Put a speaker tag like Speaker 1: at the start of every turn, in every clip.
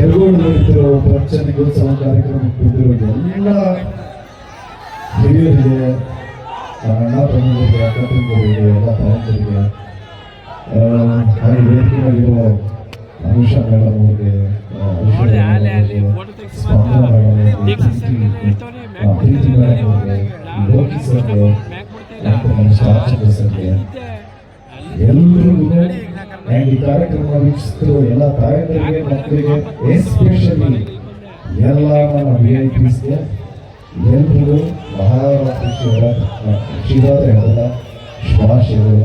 Speaker 1: ಕೆರಗೋಡು ನಡೀತಿರೋ ಪ್ರವಚನಗೋತ್ಸವ ಕಾರ್ಯಕ್ರಮಕ್ಕೆ ಬಂದಿರೋ ಎಲ್ಲ ಹಿರಿಯರಿಗೆ ಅಣ್ಣ ತಮ್ಮರಿಗೆ ಅಕ್ಕ ತಂಗಿಯರಿಗೆ ಎಲ್ಲ ತಾಯಂದಿರಿಗೆ ಹಾಗೆ ವೇದಿಕೆಯಲ್ಲಿರೋ ಅನುಷಾ ಮೇಡಮ್ ಅವರಿಗೆ ಪ್ರೀತಿ, ಮೇಡಮ್ ಅವರಿಗೆ, ಲೋಕಿ ಸರ್ಗೆ ಸರ್ಗೆ ಎಲ್ಲರಿಗೂ ಈ ಕಾರ್ಯಕ್ರಮ ವೀಕ್ಷಿಸಿದ್ರು ಎಲ್ಲ ತಾಯಂದರಿಗೆ, ಮಕ್ಕಳಿಗೆ ಎಸ್ಪೆಷಲಿ ಎಲ್ಲ ನಮ್ಮ ವಿ ಐ ಪಿಸ್ಗೆ ಎಲ್ರಿಗೂ ಮಹಾರಾತ್ರಿ ಶಿವರಾತ್ರಿ ಶಿವರಾತ್ರಿ ಶುಭಾಶಯಗಳು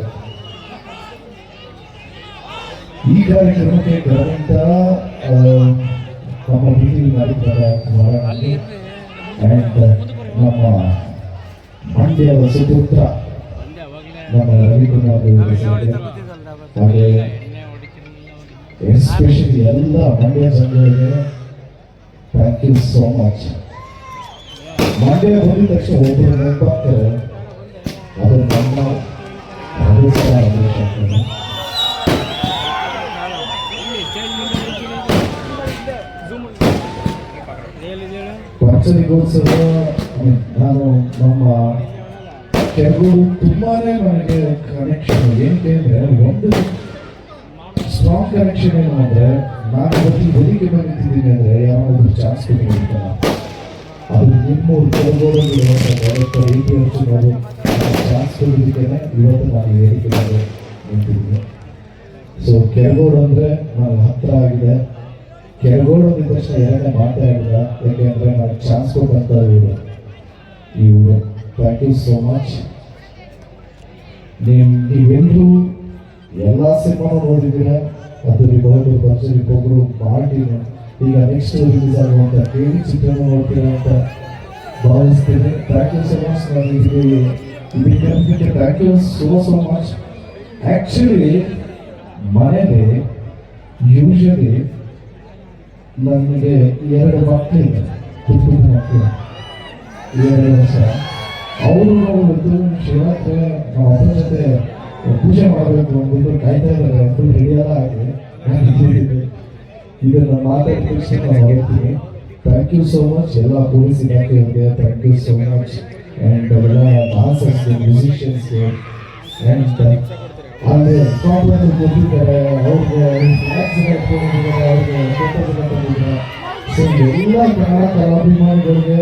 Speaker 1: ಈ ಕಾರ್ಯಕ್ರಮಕ್ಕೆ ಕರೆದಂತ ನಮ್ಮ ಪ್ರೀತಿ ಮಾಡಿದ್ದಾರೆ. ಆ್ಯಂಡ್ ನಮ್ಮ ಮಂಡ್ಯದ ಸುಪುತ್ರ ನಮ್ಮ ರವಿಕುಮಾರ್
Speaker 2: ಅವ್ರಿಗೆ.
Speaker 1: ಎಸ್ಪೆಷಲಿ ಎಲ್ಲ ಮಂಡ್ಯ ಜನರಿಗೆ thank you so much Mandya ಬಂದಿದ ತಕ್ಷಣ ಒಬ್ಬರು ನೆನಪಾಗ್ತಾರೆ, ಅದು ನಮ್ಮ
Speaker 2: ಅಲ್ಲಿ. ಎಲ್ಲಿದೆ ಹೇಳು?
Speaker 1: ನಾನು ನಮ್ಮ ಕೆಲವು ತುಂಬಾನೇ ನನಗೆ ಕನೆಕ್ಷನ್ ಏನಕ್ಕೆ ಅಂದ್ರೆ ಒಂದು ಸ್ಟ್ರಾಂಗ್ ಕನೆಕ್ಷನ್ ಏನು ಅಂದ್ರೆ ನಾನು ಪ್ರತಿ ಬದಿಗೆ ಬಂದಿದ್ದೀನಿ ಅಂದ್ರೆ ಯಾರೋ ಒಬ್ರು ಚಾನ್ಸ್ ಕೊಟ್ಟಿರ್ತಾನ ಅದು ನಿಮ್ಮ ಕೆಲಗೋಡಲ್ಲಿ ಡೈರೆಕ್ಟರ್ ಏಟಿ ವರ್ಷ ಚಾನ್ಸ್ ಕೊಟ್ಟಿದ್ದೇನೆ ಇವತ್ತು ನಾನು ಹೇಳಿಕೆ ನಿಂತಿದ್ದೀನಿ. ಸೊ ಕೆಳಗೋಡು ಅಂದ್ರೆ ನಾನು ಹತ್ತಿರ ಆಗಿದೆ. ಕೆಳಗೋಡು ಅಂದ ತಕ್ಷಣ ಎರಡನೇ ಮಾತೇ ಆಗಿಲ್ಲ ಯಾಕೆಂದ್ರೆ ನಾನು ಚಾನ್ಸ್ ಕೊಟ್ಟಂತ ಇವರು. ಈ ಊರು. ಥ್ಯಾಂಕ್ ಯು ಸೋ ಮಚ್ ನೀವು ನೀವೆಲ್ಲರೂ ಎಲ್ಲ ಸಿನಿಮಾನು ನೋಡಿದ್ದೀರ? ಅದು ರಿಬಾರ್ಡ್ ಭರ್ಜರಿ ಒಬ್ಬರು ಮಾಡಿದ್ದೀರ ಈಗ ನೆಕ್ಸ್ಟ್ ರಿಲೀಸ್ ಆಗುವಂತ ಕೇಳಿ ಚಿತ್ರನ ನೋಡ್ತೀರಾ ಅಂತ ಭಾವಿಸ್ತೇನೆ. ಥ್ಯಾಂಕ್ ಯು ಸೊ ಮಚ್ ನಾನು ಇದಕ್ಕೆ thank you so so much actually ಮನೇಲಿ ಯೂಶಲಿ ನನಗೆ ಎರಡು ಮಕ್ಕಳಿದೆ. ಕುಟುಂಬ ಮಕ್ಕಳು. ಎರಡು ವರ್ಷ. ಅವರು ಇವತ್ತು ಶಿವರಾತ್ರಿ ನಮ್ಮ ಅಪ್ಪನ ಜೊತೆ ಪೂಜೆ ಮಾಡಬೇಕು ಅಂದ್ಬಿಟ್ಟು ಕಾಯ್ತಾ ಇದ್ದಾರೆ. ಫುಲ್ ರೆಡಿ ಎಲ್ಲ ಆಗಿದೆ. ಇದನ್ನ ಮಾತಾಡಿದ ತಕ್ಷಣ ನಾನು ಹೊರಡ್ತೀನಿ ಥ್ಯಾಂಕ್ ಯು ಸೋ ಮಚ್ ಎಲ್ಲ police ಇಲಾಖೆಯವರಿಗೆ thank you so much and ಎಲ್ಲ ಡಾನ್ಸರ್ಸ್ಗೆ ಮ್ಯೂಸಿಷಿಯನ್ಸ್ಗೆ ಆ್ಯಂಡ್ ಅಲ್ಲಿ ಕಾಂಪ್ಲೇಂಟ್ ಕೊಟ್ಟಿದ್ದಾರೆ ಅವ್ರಿಗೆ ಅವ್ರಿಗೆ ಫೋಟೋಸ್ ಎಲ್ಲ ಕನ್ನಡ ಕಲಾಭಿಮಾನಿಗಳಿಗೆ